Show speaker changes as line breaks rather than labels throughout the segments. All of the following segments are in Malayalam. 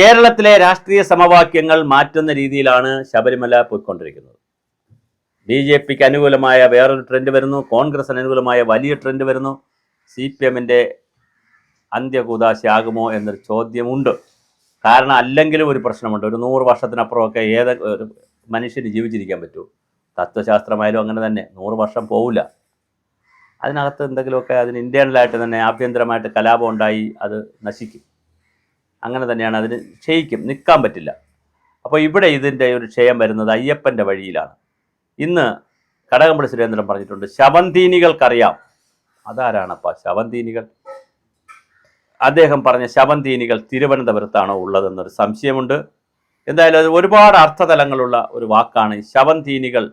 കേരളത്തിലെ രാഷ്ട്രീയ സമവാക്യങ്ങൾ മാറ്റുന്ന രീതിയിലാണ് ശബരിമല പോയിക്കൊണ്ടിരിക്കുന്നത്. ബി ജെ പിക്ക് അനുകൂലമായ വേറൊരു ട്രെൻഡ് വരുന്നു. കോൺഗ്രസിന് അനുകൂലമായ വലിയ ട്രെൻഡ് വരുന്നു. സി പി എമ്മിന്റെ അന്ത്യകൂതാശയാകുമോ എന്നൊരു ചോദ്യമുണ്ട്. കാരണം അല്ലെങ്കിലും ഒരു പ്രശ്നമുണ്ട്. ഒരു നൂറ് വർഷത്തിനപ്പുറമൊക്കെ ഏത് മനുഷ്യന് ജീവിച്ചിരിക്കാൻ പറ്റുമോ തത്വശാസ്ത്രമായാലും അങ്ങനെ തന്നെ. നൂറ് വർഷം പോവില്ല. അതിനകത്ത് എന്തെങ്കിലുമൊക്കെ അതിന് ഇന്റേണലായിട്ട് തന്നെ ആഭ്യന്തരമായിട്ട് കലാപം ഉണ്ടായി അത് നശിക്കും. അങ്ങനെ തന്നെയാണ് അതിന് ക്ഷയിക്കും നിൽക്കാൻ പറ്റില്ല. അപ്പോൾ ഇവിടെ ഇതിന്റെ ഒരു ക്ഷയം വരുന്നത് അയ്യപ്പന്റെ വഴിയിലാണ്. ഇന്ന് കടകംപള്ളി സുരേന്ദ്രൻ പറഞ്ഞിട്ടുണ്ട് ശവന്തീനികൾക്കറിയാം. അതാരാണപ്പാ ശവന്തീനികൾ? അദ്ദേഹം പറഞ്ഞ ശവന്തീനികൾ തിരുവനന്തപുരത്താണോ ഉള്ളതെന്നൊരു സംശയമുണ്ട്. എന്തായാലും അത് ഒരുപാട് അർത്ഥതലങ്ങളുള്ള ഒരു വാക്കാണ് ഈ ശവന്തീനികൾ.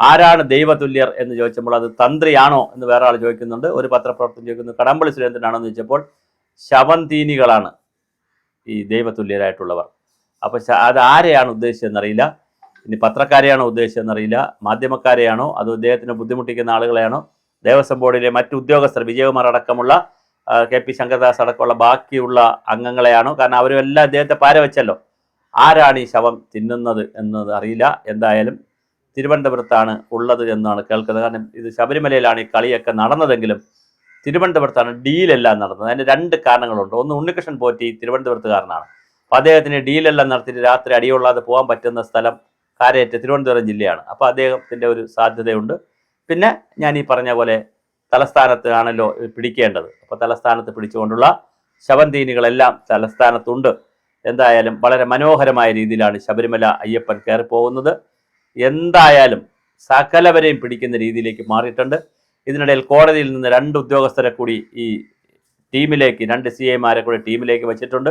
ആരാണ് ദൈവതുല്യർ എന്ന് ചോദിച്ചപ്പോൾ അത് തന്ത്രിയാണോ എന്ന് വേറെ ആൾ ചോദിക്കുന്നുണ്ട്. ഒരു പത്രപ്രവർത്തനം ചോദിക്കുന്നു കടമ്പള്ളി സുരേന്ദ്രനാണോ എന്ന് ചോദിച്ചപ്പോൾ ശവന്തീനികളാണ്. ഈ ദൈവതുല്യരായിട്ടുള്ളവർ. അപ്പോൾ അത് ആരെയാണ് ഉദ്ദേശിച്ചതെന്നറിയില്ല ഇനി പത്രക്കാരെയാണോ ഉദ്ദേശിച്ചതെന്നറിയില്ല മാധ്യമക്കാരെയാണോ? അതോ ഇദ്ദേഹത്തിന് ബുദ്ധിമുട്ടിക്കുന്ന ആളുകളെയാണോ? ദേവസ്വം ബോർഡിലെ മറ്റ് ഉദ്യോഗസ്ഥർ വിജയകുമാർ അടക്കമുള്ള കെ പി ശങ്കർദാസ് അടക്കമുള്ള ബാക്കിയുള്ള അംഗങ്ങളെയാണോ? കാരണം അവരും എല്ലാം ഇദ്ദേഹത്തെ പാര വെച്ചല്ലോ. ആരാണ് ഈ ശവം തിന്നുന്നത് എന്നത് അറിയില്ല. എന്തായാലും തിരുവനന്തപുരത്താണ് ഉള്ളത് എന്നാണ് കേൾക്കുന്നത്. കാരണം ഇത് ശബരിമലയിലാണ് ഈ കളിയൊക്കെ നടന്നതെങ്കിലും തിരുവനന്തപുരത്താണ് ഡീലെല്ലാം നടന്നത്. അതിന് രണ്ട് കാരണങ്ങളുണ്ട്. ഒന്ന് ഉണ്ണികൃഷ്ണൻ പോറ്റി തിരുവനന്തപുരത്തുകാരനാണ്. അപ്പോൾ അദ്ദേഹത്തിന് ഡീലെല്ലാം നടത്തിയിട്ട് രാത്രി അടിയൊള്ളാതെ പോകാൻ പറ്റുന്ന സ്ഥലം കാരേറ്റ് തിരുവനന്തപുരം ജില്ലയാണ്. അപ്പോൾ അദ്ദേഹത്തിന്റെ ഒരു സാധ്യതയുണ്ട്. പിന്നെ ഞാൻ ഈ പറഞ്ഞ പോലെ തലസ്ഥാനത്താണല്ലോ പിടിക്കേണ്ടത്. അപ്പോൾ തലസ്ഥാനത്ത് പിടിച്ചുകൊണ്ടുള്ള ശവന്തീനികളെല്ലാം തലസ്ഥാനത്തുണ്ട്. എന്തായാലും വളരെ മനോഹരമായ രീതിയിലാണ് ശബരിമല അയ്യപ്പൻ കയറി പോകുന്നത് എന്തായാലും സകലവരെയും പിടിക്കുന്ന രീതിയിലേക്ക് മാറിയിട്ടുണ്ട്. ഇതിനിടയിൽ കോടതിയിൽ നിന്ന് രണ്ട് ഉദ്യോഗസ്ഥരെ കൂടി ഈ ടീമിലേക്ക് രണ്ട് സി ഐമാരെ കൂടി ടീമിലേക്ക് വെച്ചിട്ടുണ്ട്.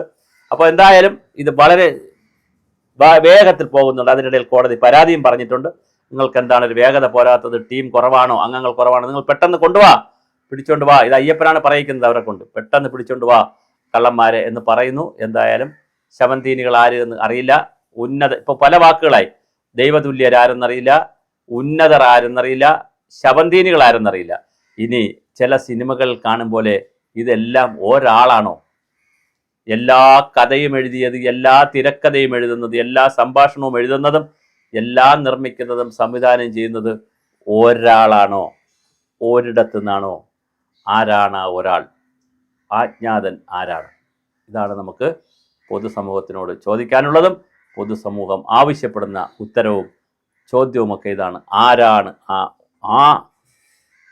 അപ്പോൾ എന്തായാലും ഇത് വളരെ വേഗത്തിൽ പോകുന്നുണ്ട്. അതിനിടയിൽ കോടതി പരാതിയും പറഞ്ഞിട്ടുണ്ട്. നിങ്ങൾക്ക് എന്താണ് ഒരു വേഗത പോരാത്തത്? ടീം കുറവാണോ? അംഗങ്ങൾ കുറവാണോ? നിങ്ങൾ പെട്ടെന്ന് കൊണ്ടുവാ പിടിച്ചോണ്ട് വാ. ഇത് അയ്യപ്പനാണ് പറയിക്കുന്നത് അവരെ കൊണ്ട്. പെട്ടെന്ന് പിടിച്ചോണ്ട് വാ കള്ളന്മാരെ എന്ന് പറയുന്നു. എന്തായാലും ശവന്തീനികൾ ആര് എന്ന് അറിയില്ല. ഉന്നത ഇപ്പൊ പല വാക്കുകളായി. ദൈവതുല്യരാരെന്നറിയില്ല. ഉന്നതർ ആരെന്നറിയില്ല. ശവന്തീനികൾ ആരെന്നറിയില്ല ഇനി ചില സിനിമകൾ കാണും പോലെ ഇതെല്ലാം ഒരാളാണോ? എല്ലാ കഥയും എഴുതിയത് എല്ലാ തിരക്കഥയും എഴുതുന്നത് എല്ലാ സംഭാഷണവും എഴുതുന്നതും എല്ലാം നിർമ്മിക്കുന്നതും സംവിധാനം ചെയ്യുന്നത് ഒരാളാണോ? ഒരിടത്തു നിന്നാണോ ആരാണ് ആ ഒരാൾ? ആജ്ഞാതൻ ആരാണ്? ഇതാണ് നമുക്ക് പൊതുസമൂഹത്തിനോട് ചോദിക്കാനുള്ളതും പൊതുസമൂഹം ആവശ്യപ്പെടുന്ന ഉത്തരവും ചോദ്യവുമൊക്കെ ഇതാണ്. ആരാണ് ആ ആ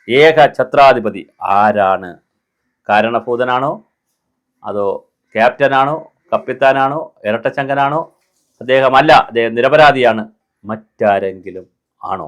ഏക ഛത്രാധിപതി ആരാണ്? കാരണഭൂതനാണോ? അതോ ക്യാപ്റ്റനാണോ? കപ്പിത്താനാണോ? ഇരട്ടച്ചങ്കനാണോ? അദ്ദേഹമല്ല അദ്ദേഹം നിരപരാധിയാണ്. മറ്റാരെങ്കിലും ആണോ?